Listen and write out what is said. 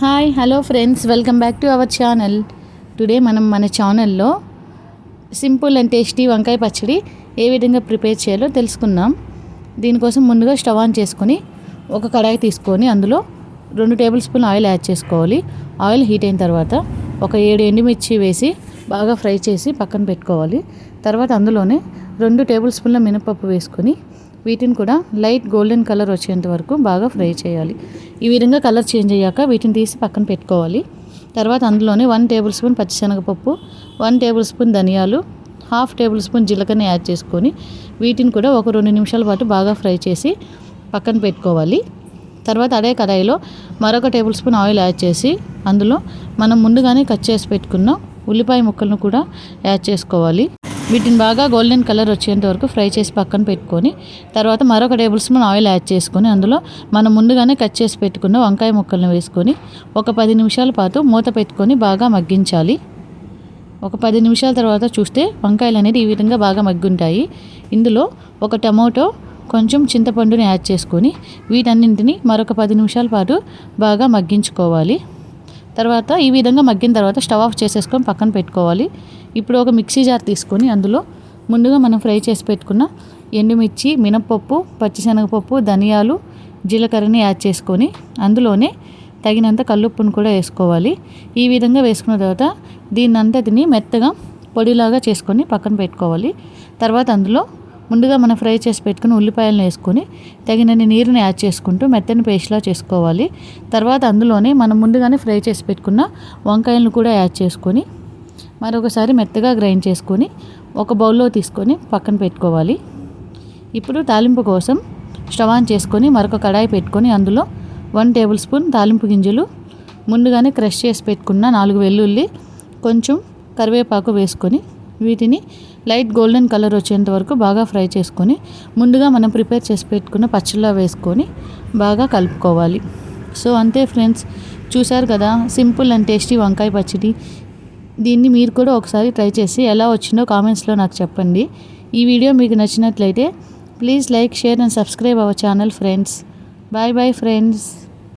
Hi hello friends welcome back to our channel today మనం మన ఛానల్లో సింపుల్ అండ్ టేస్టీ వంకాయ పచ్చడి ఏ విధంగా ప్రిపేర్ చేయాలో తెలుసుకుందాం. దీనికోసం ముందుగా స్టవ్ ఆన్ చేసుకొని ఒక కడాయి తీసుకొని అందులో రెండు టేబుల్ స్పూన్ ఆయిల్ యాడ్ చేసుకోవాలి. ఆయిల్ హీట్ అయిన తర్వాత ఒక ఏడు ఎండుమిర్చి వేసి బాగా ఫ్రై చేసి పక్కన పెట్టుకోవాలి. తర్వాత అందులోనే రెండు టేబుల్ స్పూన్ల మినపప్పు వేసుకొని వీటిని కూడా లైట్ గోల్డెన్ కలర్ వచ్చేంత వరకు బాగా ఫ్రై చేయాలి. ఈ విధంగా కలర్ చేంజ్ అయ్యాక వీటిని తీసి పక్కన పెట్టుకోవాలి. తర్వాత అందులోనే వన్ టేబుల్ స్పూన్ పచ్చిశనగపప్పు వన్ టేబుల్ స్పూన్ ధనియాలు హాఫ్ టేబుల్ స్పూన్ జీలకర్ర యాడ్ చేసుకొని వీటిని కూడా ఒక రెండు నిమిషాల పాటు బాగా ఫ్రై చేసి పక్కన పెట్టుకోవాలి. తర్వాత అదే కడాయిలో మరొక టేబుల్ స్పూన్ ఆయిల్ యాడ్ చేసి అందులో మనం ముందుగానే కట్ చేసి పెట్టుకున్న ఉల్లిపాయ ముక్కలను కూడా యాడ్ చేసుకోవాలి. వీటిని బాగా గోల్డెన్ కలర్ వచ్చేంత వరకు ఫ్రై చేసి పక్కన పెట్టుకొని తర్వాత మరొక టేబుల్ స్పూన్ ఆయిల్ యాడ్ చేసుకొని అందులో మనం ముందుగానే కట్ చేసి పెట్టుకున్న వంకాయ ముక్కలను వేసుకొని ఒక పది నిమిషాల పాటు మూత పెట్టుకొని బాగా మగ్గించాలి. ఒక పది నిమిషాల తర్వాత చూస్తే వంకాయలు అనేది ఈ విధంగా బాగా మగ్గుంటాయి. ఇందులో ఒక టమోటో కొంచెం చింతపండుని యాడ్ చేసుకొని వీటన్నింటిని మరొక పది నిమిషాల పాటు బాగా మగ్గించుకోవాలి. తర్వాత ఈ విధంగా మగ్గిన తర్వాత స్టవ్ ఆఫ్ చేసేసుకొని పక్కన పెట్టుకోవాలి. ఇప్పుడు ఒక మిక్సీ జార్ తీసుకొని అందులో ముందుగా మనం ఫ్రై చేసి పెట్టుకున్న ఎండుమిర్చి మినప్పప్పు పచ్చిశనగపప్పు ధనియాలు జీలకర్రని యాడ్ చేసుకొని అందులోనే తగినంత కల్లుప్పును కూడా వేసుకోవాలి. ఈ విధంగా వేసుకున్న తర్వాత దీన్నంతటిని మెత్తగా పొడిలాగా చేసుకొని పక్కన పెట్టుకోవాలి. తర్వాత అందులో ముందుగా మనం ఫ్రై చేసి పెట్టుకుని ఉల్లిపాయలను వేసుకొని తగినన్ని నీరుని యాడ్ చేసుకుంటూ మెత్తని పేస్ట్లా చేసుకోవాలి. తర్వాత అందులోనే మనం ముందుగానే ఫ్రై చేసి పెట్టుకున్న వంకాయలను కూడా యాడ్ చేసుకొని మరొకసారి మెత్తగా గ్రైండ్ చేసుకొని ఒక బౌల్లో తీసుకొని పక్కన పెట్టుకోవాలి. ఇప్పుడు తాలింపు కోసం స్టవ్ ఆన్ చేసుకొని మరొక కడాయి పెట్టుకొని అందులో వన్ టేబుల్ స్పూన్ తాలింపు గింజలు ముందుగానే క్రష్ చేసి పెట్టుకున్న నాలుగు వెల్లుల్లి కొంచెం కరివేపాకు వేసుకొని వీటిని లైట్ గోల్డెన్ కలర్ వచ్చేంత వరకు బాగా ఫ్రై చేసుకొని ముందుగా మనం ప్రిపేర్ చేసి పెట్టుకున్న పచ్చళ్ళ వేసుకొని బాగా కలుపుకోవాలి. సో అంతే ఫ్రెండ్స్. చూశారు కదా సింపుల్ అండ్ టేస్టీ వంకాయ పచ్చడి. దీన్ని మీరు కూడా ఒకసారి ట్రై చేసి ఎలా వచ్చిందో కామెంట్స్లో నాకు చెప్పండి. ఈ వీడియో మీకు నచ్చినట్లయితే please like share and subscribe our channel friends. Bye bye friends.